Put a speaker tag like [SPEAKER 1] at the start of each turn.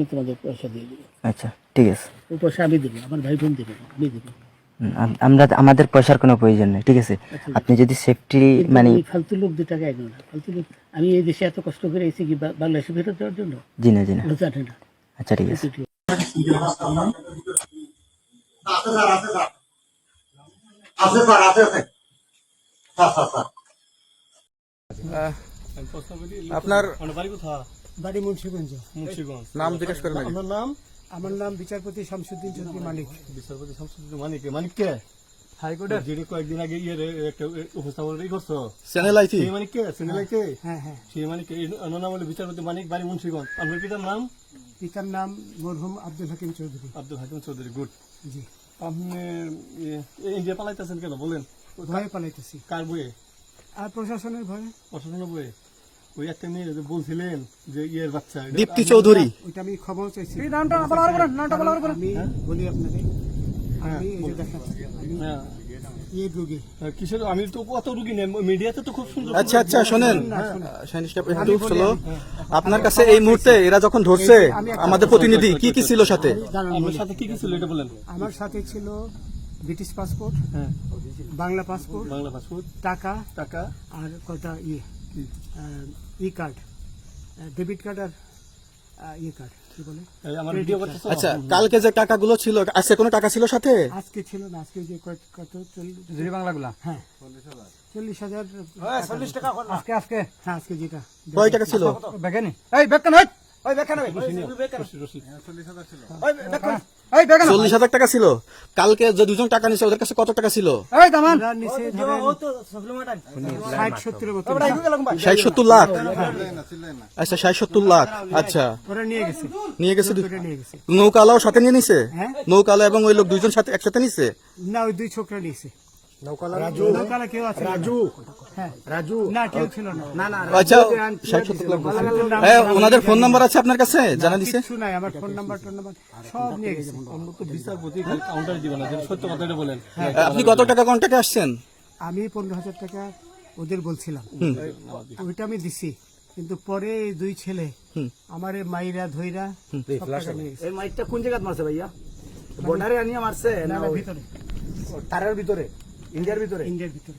[SPEAKER 1] তোমাদের পয়সা দিয়ে দেবো
[SPEAKER 2] আচ্ছা ঠিক আছে।
[SPEAKER 1] ওই পয়সা আমি দেবো আমার ভাই বোন দেবে না, আমি দেবো।
[SPEAKER 2] আমরা আমাদের পয়সার কোনো প্রয়োজন নেই ঠিক আছে? আপনি যদি সেফটি মানে
[SPEAKER 1] ফালতু লোক দু টাকা এগো না। ফালতু লোক আমি এই দেশে এত কষ্ট করে এসেছি কি বাংলাদেশে ফেরত দেওয়ার জন্য?
[SPEAKER 2] জি না জি না।
[SPEAKER 1] জানে না।
[SPEAKER 2] আচ্ছা ঠিক আছে।
[SPEAKER 3] আছে স্যার আছে আছে স্যার স্যার স্যার
[SPEAKER 4] আপনার
[SPEAKER 5] বাড়ি মুন্সিগঞ্জ।
[SPEAKER 4] নাম জিজ্ঞেস করেন
[SPEAKER 5] আমার নাম আমার নাম বিচারপতি শামসুদ্দিন চৌধুরী মানিক
[SPEAKER 6] বিচারপতি শামসুদ্দিন মানিক মানিক কে? হাইকোর্টের? যিনি কয়েকদিন আগে ইয়ে একটা উপস্থাপন করছ।
[SPEAKER 4] Channel IT?
[SPEAKER 6] সেই মানিক কে? সিনেলাই কে
[SPEAKER 5] হ্যাঁ হ্যাঁ
[SPEAKER 6] সেই মানিক নাম হলো বিচারপতি মানিক বাড়ি মুন্সিগঞ্জ। আপনার পিতার নাম?
[SPEAKER 5] পিতার নাম মরহুম আব্দুল হাকিম চৌধুরী।
[SPEAKER 6] আব্দুল হাকিম চৌধুরী গুড।
[SPEAKER 5] জি।
[SPEAKER 6] আপনি ইন্ডিয়া পালাইতেছেন কেন? বলেন।
[SPEAKER 5] ভয়ে পালাইতেছি।
[SPEAKER 6] কার বইয়ে
[SPEAKER 5] আর প্রশাসনের ভয়ে।
[SPEAKER 6] প্রশাসনের বইয়ে ওই একটা মেয়ে যে বলছিলেন যে ইয়ের বাচ্চা এটা-
[SPEAKER 4] দীপ্তি চৌধুরী।
[SPEAKER 5] ওইটা আমি ক্ষমাও চাইছি।
[SPEAKER 6] নামটা
[SPEAKER 5] আমি বলি আপনাকে আমি এই যে দেখাচ্ছি আমি
[SPEAKER 6] হ্যাঁ।
[SPEAKER 5] ইয়ে
[SPEAKER 6] কিসের আমি তো কত রুগী নেই মিডিয়াতে তো খুব সুন্দর
[SPEAKER 4] আচ্ছা আচ্ছা শোনেন। একটু আপনার কাছে এই মুহূর্তে এরা যখন ধরছে আমাদের প্রতিনিধি কি কি ছিল সাথে?
[SPEAKER 5] বলি।
[SPEAKER 6] সাথে কি কি ছিল এটা বলেন।
[SPEAKER 5] আমার সাথে ছিল ব্রিটিশ পাসপোর্ট
[SPEAKER 6] হ্যাঁ।
[SPEAKER 5] বাংলা পাসপোর্ট
[SPEAKER 6] বাংলা পাসপোর্ট
[SPEAKER 5] টাকা
[SPEAKER 6] টাকা।
[SPEAKER 5] আর কটা ইয়ে। ই কার্ড ডেবিট কার্ড আর ই কার্ড কি বলে?
[SPEAKER 6] এই আমার ভিডিও করতেছো?
[SPEAKER 4] আচ্ছা কালকে যে টাকাগুলো ছিল আজকে কোনো টাকা ছিল সাথে?
[SPEAKER 5] আজকে ছিল না আজকে যে কত কত? চল্লিশ
[SPEAKER 6] বাংলাগুলা।
[SPEAKER 5] হ্যাঁ। চল্লিশ হাজার চল্লিশ টাকা আজকে আজকে হ্যাঁ আজকে যেটা।
[SPEAKER 4] কয় টাকা ছিল?
[SPEAKER 5] বেগেনি এই বেগেন হই! ওই বেগেন এই বেগেন
[SPEAKER 4] চল্লিশ হাজার টাকা ছিল। কালকে যে দুজন টাকা নিছে ওদের কাছে কত টাকা ছিল?
[SPEAKER 5] ষাট
[SPEAKER 4] সত্তর লাখ? আচ্ছা ষাট সত্তর লাখ। আচ্ছা।
[SPEAKER 5] নিয়ে গেছে।
[SPEAKER 4] নিয়ে গেছে দু-
[SPEAKER 5] ওটা নিয়ে গেছে।
[SPEAKER 4] নৌকালাও সাথে নিয়ে নিছে?
[SPEAKER 5] হ্যাঁ।
[SPEAKER 4] নৌকালা এবং ওই লোক দুইজন সাথে একসাথে নিছে?
[SPEAKER 5] না ওই দুই ছোকরা নিয়েছে রাজু। নৌকালা কেউ আছে? রাজু। হ্যাঁ রাজু না না
[SPEAKER 4] আচ্ছা। হ্যাঁ ওনাদের ফোন নাম্বার আছে আপনার কাছে জানা দিছে
[SPEAKER 5] কিছু নাই আমার ফোন নাম্বার টোন নাম্বার সব নিয়ে গেছে
[SPEAKER 6] আমরা তো বিচারপতি কাউন্টার দিবেন না সত্য কথাটা বলেন
[SPEAKER 4] আপনি কত টাকা কন্টাক্টে আসছেন
[SPEAKER 5] আমি পনেরো হাজার টাকা ওদের বলছিলাম ওইটা আমি দিছি কিন্তু পরে দুই ছেলে আমার মাইরা ধইরা।
[SPEAKER 7] এই মাইকটা কোন জায়গায় মারছে ভাইয়া বর্ডারে আনিয়ে মারছে না
[SPEAKER 5] ভিতরে
[SPEAKER 7] তারের ভিতরে ইন্ডিয়ার ভিতরে
[SPEAKER 5] ইন্ডিয়ার ভিতরে